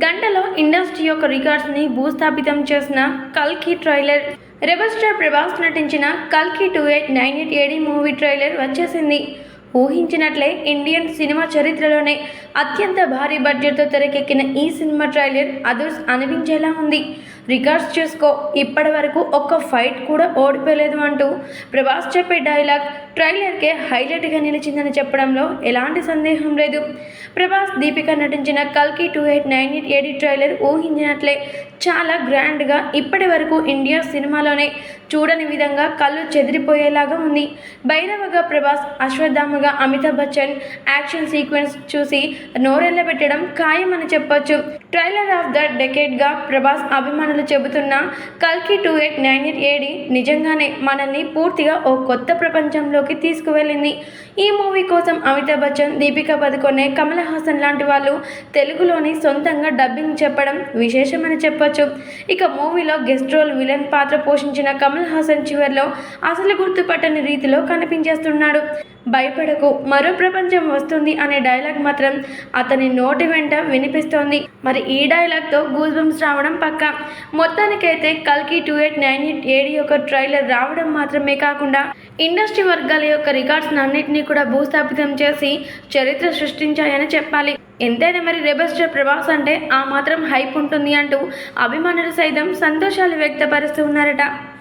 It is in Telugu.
గంటలో ఇండస్ట్రీ యొక్క రికార్డ్స్ని భూస్థాపితం చేసిన కల్కి ట్రైలర్. రెబల్ స్టార్ ప్రభాస్ నటించిన కల్కి two eight nine eight AD movie trailer వచ్చేసింది. ఊహించినట్లే ఇండియన్ సినిమా చరిత్రలోనే అత్యంత భారీ బడ్జెట్తో తెరకెక్కిన ఈ సినిమా ట్రైలర్ అదర్స్ అనిపించేలా ఉంది. రికార్డ్స్ చూసుకో. ఇప్పటి వరకు ఒక్క ఫైట్ కూడా ఓడిపోలేదు అంటూ ప్రభాస్ చెప్పే డైలాగ్ ట్రైలర్కే హైలైట్గా నిలిచిందని చెప్పడంలో ఎలాంటి సందేహం లేదు. ప్రభాస్ దీపిక నటించిన కల్కి two eight nine eight eight trailer ఊహించినట్లే చాలా గ్రాండ్గా ఇప్పటి వరకు ఇండియా సినిమాలోనే చూడని విధంగా కళ్ళు చెదిరిపోయేలాగా ఉంది. భైరవగా ప్రభాస్ అశ్వత్థామగా అమితాబ్ బచ్చన్ యాక్షన్ సీక్వెన్స్ చూసి నోరెళ్ళబెట్టడం అని చెప్పొచ్చు. ట్రైలర్ ఆఫ్ ద డెకేడ్గా ప్రభాస్ అభిమానులు చెబుతున్న కల్కి two eight nine eight AD నిజంగానే మనల్ని పూర్తిగా ఓ కొత్త ప్రపంచంలోకి తీసుకువెళ్ళింది. ఈ మూవీ కోసం అమితాబ్ బచ్చన్ దీపికా పదుకొనే కమల్ హాసన్ లాంటి వాళ్ళు తెలుగులోని సొంతంగా డబ్బింగ్ చెప్పడం విశేషమని చెప్పొచ్చు. ఇక మూవీలో గెస్ట్ రోల్ విలన్ పాత్ర పోషించిన కమల్ హాసన్ చివరిలో అసలు గుర్తుపట్టని రీతిలో కనిపించేస్తున్నాడు. భయపడకు మరో ప్రపంచం వస్తుంది అనే డైలాగ్ మాత్రం అతని నోటి వెంట వినిపిస్తోంది. మరి ఈ డైలాగ్తో గూజ్ బంప్స్ రావడం పక్క? మొత్తానికైతే కల్కి two eight nine eight AD యొక్క ట్రైలర్ రావడం మాత్రమే కాకుండా ఇండస్ట్రీ వర్గాల యొక్క రికార్డ్స్ అన్నింటినీ కూడా భూస్థాపితం చేసి చరిత్ర సృష్టించాయని చెప్పాలి. ఎంతైనా మరి రెబస్టర్ ప్రభాస్ అంటే ఆ మాత్రం హైప్ ఉంటుంది అంటూ అభిమానులు సైతం సంతోషాలు వ్యక్తపరుస్తూ ఉన్నారట.